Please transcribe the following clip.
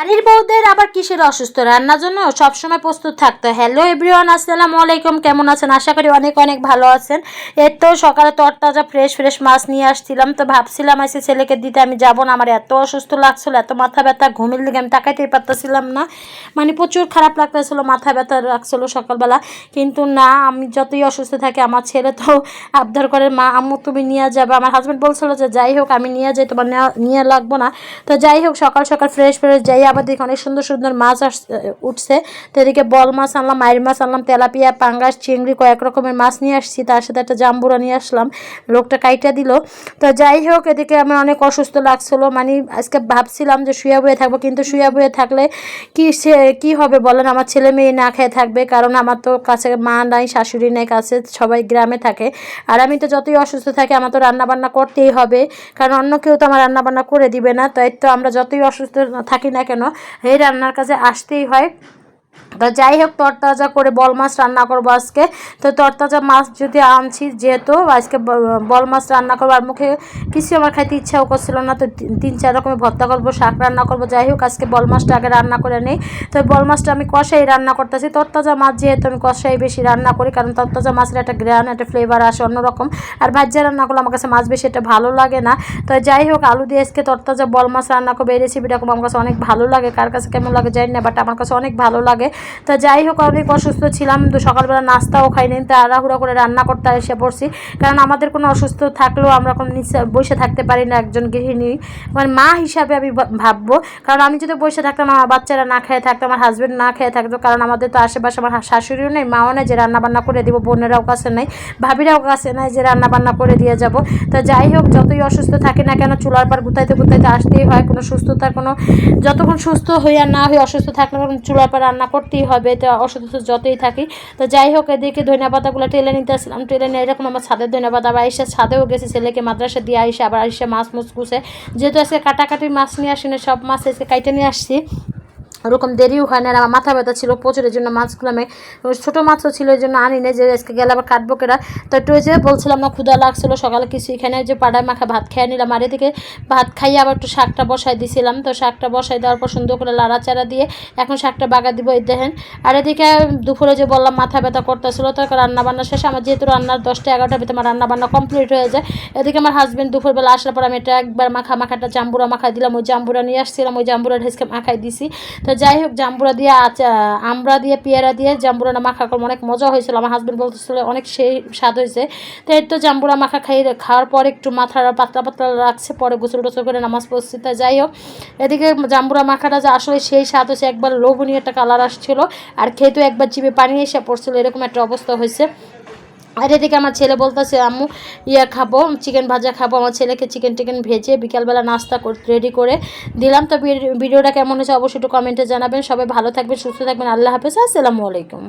বাড়ির বউদের আবার কিসের অসুস্থ? রান্নার জন্য সবসময় প্রস্তুত থাকতে হয়। হ্যালো এভরিওয়ান আসসালামু আলাইকুম। কেমন আছেন? আশা করি অনেক অনেক ভালো আছেন। এর তো সকালে তরতাজা ফ্রেশ ফ্রেশ মাছ নিয়ে আসছিলাম। তো ভাবছিলাম এসে ছেলেকে দিতে আমি যাব না। আমার এত অসুস্থ লাগছিল, এত মাথা ব্যথা, ঘুমের দিকে আমি তাকাইতেই পারতেছিলাম না। মানে প্রচুর খারাপ লাগতেছিলো, মাথা ব্যথা রাখছিল সকালবেলা। কিন্তু না, আমি যতই অসুস্থ থাকি, আমার ছেলে তো আবদার করে, মা, আম্মু, তুমি নিয়ে যাবে। আমার হাজব্যান্ড বলছিল যে, যাই হোক, আমি নিয়ে যাই, তোমার নিয়ে লাগবো না। তো যাই হোক, সকাল সকাল ফ্রেশ ফ্রেশ যাই। আবার দেখি অনেক সুন্দর সুন্দর সুন্দর মাছ আস উঠছে। তো এদিকে বল মাছ আনলাম মায়ের মাছ আনলাম, তেলাপিয়া, পাঙ্গাস, চিংড়ি, কয়েক রকমের মাছ নিয়ে আসছি। তার সাথে একটা জাম্বুরা নিয়ে আসলাম। লোকটা কাইটা দিল। তো যাই হোক, এদিকে আমার অনেক অসুস্থ লাগছিল। মানে আজকে ভাবছিলাম যে শুয়ে বয়ে থাকব, কিন্তু শুয়ে বয়ে থাকলে কি সে, কী হবে বলেন? আমার ছেলে মেয়ে না খেয়ে থাকবে, কারণ আমার তো কাছে মা নাই, শাশুড়ি নেই, কাছে সবাই গ্রামে থাকে। আর আমি তো যতই অসুস্থ থাকি, আমার তো রান্নাবান্না করতেই হবে, কারণ অন্য কেউ তো আমার রান্নাবান্না করে দিবে না। তাই তো আমরা যতই অসুস্থ থাকি না কেন, এই রান্নার কাজে আসতেই হয়। তো যাই হোক, তরতাজা করে বল মাছ রান্না করব আজকে। তো তরতাজা মাছ যদি আনছি যেহেতু, আজকে বল মাছ রান্না করব আর মুখে কিছু আমার খাইতে ইচ্ছাও করছিল না। তো তিন- চার রকমের ভর্তা করব, শাক রান্না করব, যাই হোক, আজকে বল মাছটা আগে রান্না করে নেই। তো বল মাছটা আমি কষাই রান্না করতেছি। তরতাজা মাছ যেহেতু আমি কষাই বেশি রান্না করি, কারণ তরতাজা মাছের একটা গ্রান একটা ফ্লেভার আসে অন্যরকম। আর ভাজ্যা রান্না করলে আমার কাছে মাছ বেশি এটা ভালো লাগে না। তো যাই হোক, আলু দিয়ে আজকে তরতাজা বল মাছ রান্না করব, এই রেসিপিটা আমার কাছে অনেক ভালো লাগে। কার কাছে কেমন লাগে জানি না বাট আমার কাছে অনেক ভালো লাগে। তো যাই হোক অনেক অসুস্থ ছিলাম, তো সকালবেলা নাস্তাও খাইনি তাড়াহুড়ো করে রান্না করতে এসে পড়ছি। কারণ আমাদের কোনো অসুস্থ থাকলেও আমরা কোনো বসে থাকতে পারি না একজন গৃহিণী। মানে মা হিসাবে আমি ভাববো, কারণ আমি যদি বসে থাকতাম, আমার বাচ্চারা না খেয়ে থাকতো, আমার হাজব্যান্ড না খেয়ে থাকতো, কারণ আমাদের তো আশেপাশে আমার শাশুড়িও নেই, মাও নেই, যে রান্নাবান্না করে দিব, বোনেরাও কাছে নেই, ভাবিরাও কাছে নেই যে রান্না বান্না করে দিয়ে যাব। তো যাই হোক, যতই অসুস্থ থাকি না কেন, চুলার পার গুতাইতে গুতাইতে আসতেই হয়, কোনো সুস্থতা, কোনো যতক্ষণ সুস্থ হই আর না হয়ে অসুস্থ থাকলে চুলার পার রান্না করতেই হবে, তো অসুস্থ যতই থাকি। তো যাই হোক এদিকে ধনিয়া পাতাগুলো টেলে নিতে আসলাম টেলে নিয়ে এরকম আমার ছাদের ধনিয়া পাতা আবার আইসা ছাদেও গেছে, ছেলেকে মাদ্রাসা দিয়ে আইসা আবার আইসা মাছ মুছ কুসে যেহেতু আজকে কাটাকাটি মাছ নিয়ে আসিনি, সব মাছ এসে কাইটে নিয়ে আসছি। ওরকম দেরিও হয় না আমার মাথা ব্যথা ছিল প্রচুর, এই জন্য মাছগুলো আমি ছোটো মাছও ছিল, এই জন্য আনি না যে আজকে গেলে আবার কাটবো কেরা তো একটু ওই যে বলছিলাম না ক্ষুদা লাগছিল, সকালে কিছু এখানে যে পাড়ায় মাখা ভাত খেয়ে নিলাম, আর এদিকে ভাত খাইয়ে আবার একটু শাকটা বসাই দিছিলাম, তো শাকটা বসাই দেওয়ার পর সুন্দর করে লাড়াচাড়া দিয়ে এখন শাকটা বাগা দিব, এই দেখেন। আর এদিকে দুপুরে যে বললাম মাথা ব্যথা করতেছিল, তো রান্না বান্না শেষে আমার যেহেতু রান্নার দশটা এগারোটার ভিতরে আমার রান্না বান্না কমপ্লিট হয়ে যায়, এদিকে আমার হাজবেন্ড দুপুরবেলা আসার পর আমি এটা একবার মাখা, মাখাটা জাম্বুরা মাখাই দিলাম, ওই জাম্বুরা নিয়ে আসছিলাম, ওই জাম্বুরা ঢেসকে মাখাই দিছি। তো যাই হোক, জাম্বুরা দিয়ে আচা আমরা দিয়ে, পেয়ারা দিয়ে জাম্বুরাটা মাখা করব। অনেক মজা হয়েছিল। আমার হাজবেন্ড বলতেছিল, অনেক সেই স্বাদ হয়েছে। তো এই তো জাম্বুরা মাখা খাই, খাওয়ার পর একটু মাথার পাতলা পাতলা রাখছে, পরে গোসল টোসল করে নামাজ পড়ছি। তা যাই হোক, এদিকে জাম্বুরা মাখাটা যে আসলে সেই স্বাদ হয়েছে, একবার লোভনীয় একটা কালার আসছিল। আর খেতেও একবার জিভে পানি এসে পড়ছিল, এরকম একটা অবস্থা হয়েছে। আর এদিকে আমার ছেলে বলতেছে, আম্মু, ইয়া খাব, চিকেন ভাজা খাব, আমার ছেলেকে চিকেন টিকেন ভেজে বিকালবেলা নাস্তা রেডি করে দিলাম। তো ভিডিওটা কেমন হয়েছে অবশ্যই একটু কমেন্টে জানাবেন। সবাই ভালো থাকবেন, সুস্থ থাকবেন। আল্লাহ হাফেজ, আসসালামু আলাইকুম।